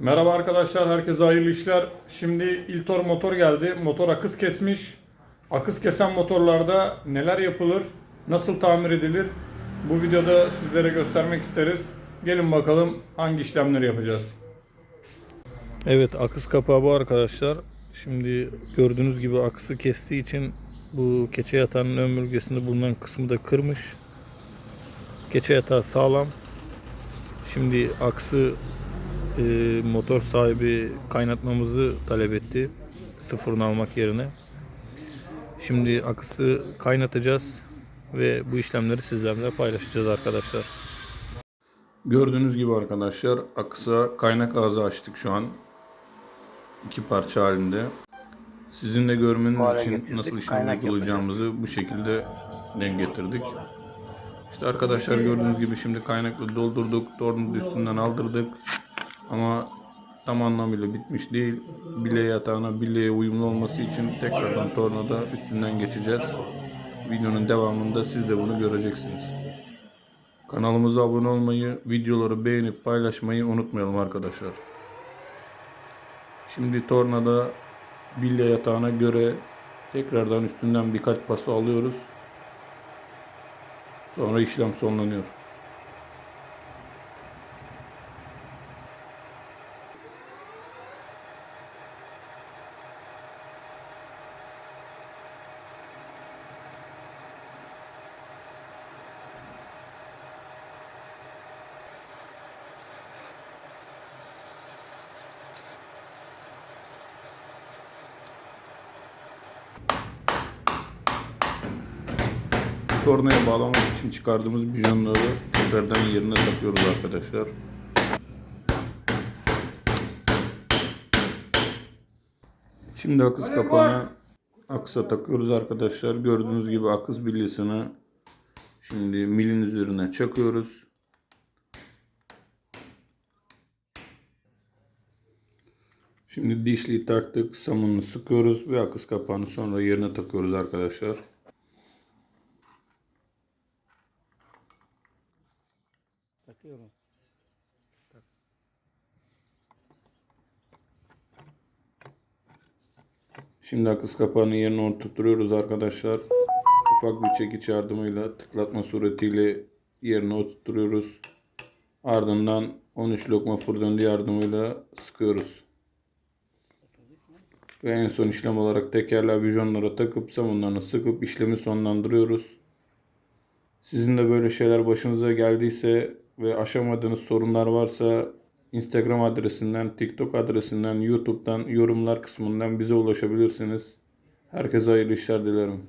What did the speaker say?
Merhaba arkadaşlar, herkese hayırlı işler. Şimdi İltor motor geldi. Motor akız kesmiş. Akız kesen motorlarda neler yapılır, nasıl tamir edilir? Bu videoda sizlere göstermek isteriz. Gelin bakalım hangi işlemleri yapacağız. Evet, akız kapağı bu arkadaşlar. Şimdi gördüğünüz gibi akısı kestiği için bu keçe yatağının ön bölgesinde bulunan kısmı da kırmış. Keçe yatağı sağlam. Şimdi aksı e, motor sahibi kaynatmamızı talep etti. Sıfırını almak yerine. Şimdi akısı kaynatacağız ve bu işlemleri sizlerle paylaşacağız arkadaşlar. Gördüğünüz gibi arkadaşlar akısa kaynak ağzı açtık şu an. iki parça halinde. Sizin de görmeniz hale için getirdik, nasıl işlem kaynak uygulayacağımızı bu şekilde denk getirdik. İşte arkadaşlar gördüğünüz gibi şimdi kaynakla doldurduk. Tornavida üstünden aldırdık. Ama tam anlamıyla bitmiş değil. Bile yatağına bileğe uyumlu olması için tekrardan tornada üstünden geçeceğiz. Videonun devamında siz de bunu göreceksiniz. Kanalımıza abone olmayı, videoları beğenip paylaşmayı unutmayalım arkadaşlar. Şimdi tornada bilye yatağına göre tekrardan üstünden birkaç paso alıyoruz. Sonra işlem sonlanıyor. Tornaya bağlamak için çıkardığımız bijonları tekrardan yerine takıyoruz arkadaşlar. Şimdi akız kapağını aksa takıyoruz arkadaşlar. Gördüğünüz gibi akız bilyesini şimdi milin üzerine çakıyoruz. Şimdi dişliyi taktık, samununu sıkıyoruz ve akız kapağını sonra yerine takıyoruz arkadaşlar. Takıyorum. Şimdi akız kapağını yerine oturtuyoruz arkadaşlar. Ufak bir çekiç yardımıyla tıklatma suretiyle yerine oturtuyoruz. Ardından 13 lokma furdöndü yardımıyla sıkıyoruz. Ve en son işlem olarak tekerler vijonlara takıp samunlarını sıkıp işlemi sonlandırıyoruz. Sizin de böyle şeyler başınıza geldiyse ve aşamadığınız sorunlar varsa Instagram adresinden, TikTok adresinden, YouTube'dan, yorumlar kısmından bize ulaşabilirsiniz. Herkese hayırlı işler dilerim.